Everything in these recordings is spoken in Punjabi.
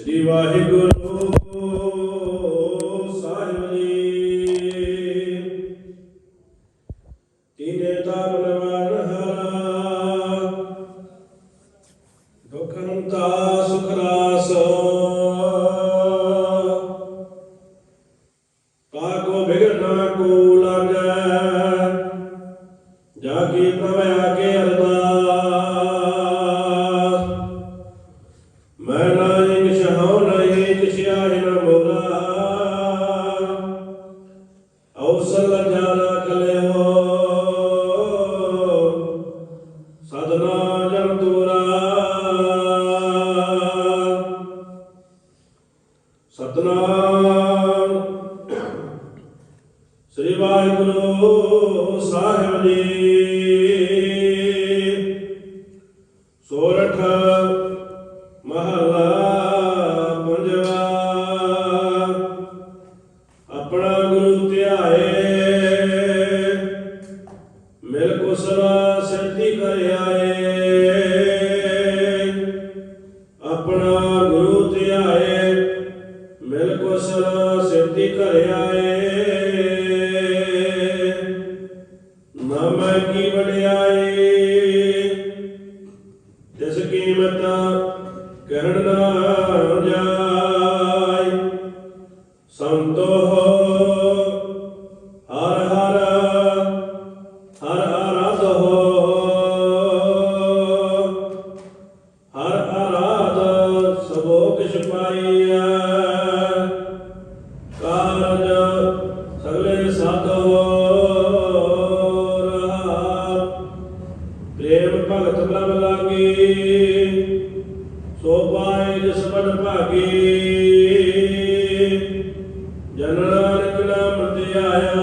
ਸ੍ਰੀ ਵਾਹਿਗੁਰੂ ਸਾਹਿਬ ਜੀ। ਤੀਨੇ ਤਾਰਨ ਵਰਨ ਹਰਾ, ਦੁਖ ਹੰਤਾ ਸੁਖ ਰਾਸ। ਕਾਕੋ ਬਿਗਨ ਨਾ ਕੋ ਲਾਗੈ ਜਾ ਕੀ ਪ੍ਰਭ ਆਗੇ ਅਰਦਾਸ। ਮੈਂ ਨਹੀਂ ਕਿਛ ਹਉ ਨਹੀਂ ਕਿਛ ਮੋਰਾ ਅਵਸਰ ਜਾਣਾ ਕਲਿਓ ਸਦਨਾ ਜਨ ਤੁਰਾ ਸਤਨਾਮ। ਸ੍ਰੀ ਵਾਹਿਗੁਰੂ ਸਾਹਿਬ ਜੀ। ਸੋਰਠ ਆਪਣਾ ਗੁਰੂ ਧਿਆਏ। ਮਿਲ ਕੁਸਲਾ ਸਿੱਧੀ ਕਰ ਆਏ। ਆਪਣਾ ਗੁਰੂ ਧਿਆਏ। ਮਿਲ ਕੁਸਲਾ ਸਿੱਧੀ ਕਰ ਆਏ। ਨਾਮ ਕੀ ਵਡਿਆਈ ਤਿਸ ਕੀਮਤ ਕਰਣ ਨਾ ਜਾਏ ਸੰਤੋ ਹਰ ਹਰ ਹਰ ਆਰਾਧ ਹੋ। ਹਰ ਆਰਾਧ ਸਭੋ ਕਿਛ ਪਾਈਐ। ਕਾਰਜ ਸਗਲੇ ਸਤ ਹੋ ਰਹਾ ਪ੍ਰੇਮ ਭਗਤ ਪ੍ਰਭ ਲਾਗੀ, ਸੋ ਪਾਏ ਜਿਸ ਮਨ ਭਾਗੀ। ਜਨ ਨਾਨਕ ਨਾਮ ਆਇਆ।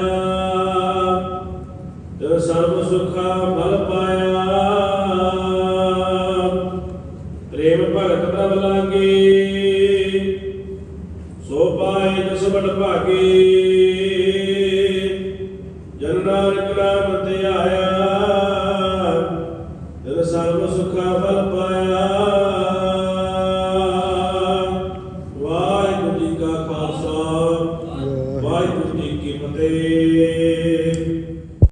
ਤੇ ਸਰਬ ਸੁਖਾ ਫਲ ਪਾਇਆ। ਪ੍ਰੇਮ ਭਗਤ ਪ੍ਰਭ ਲਾਗੇ। ਸੋ ਨਾਮ ਤੇ ਆਇਆ।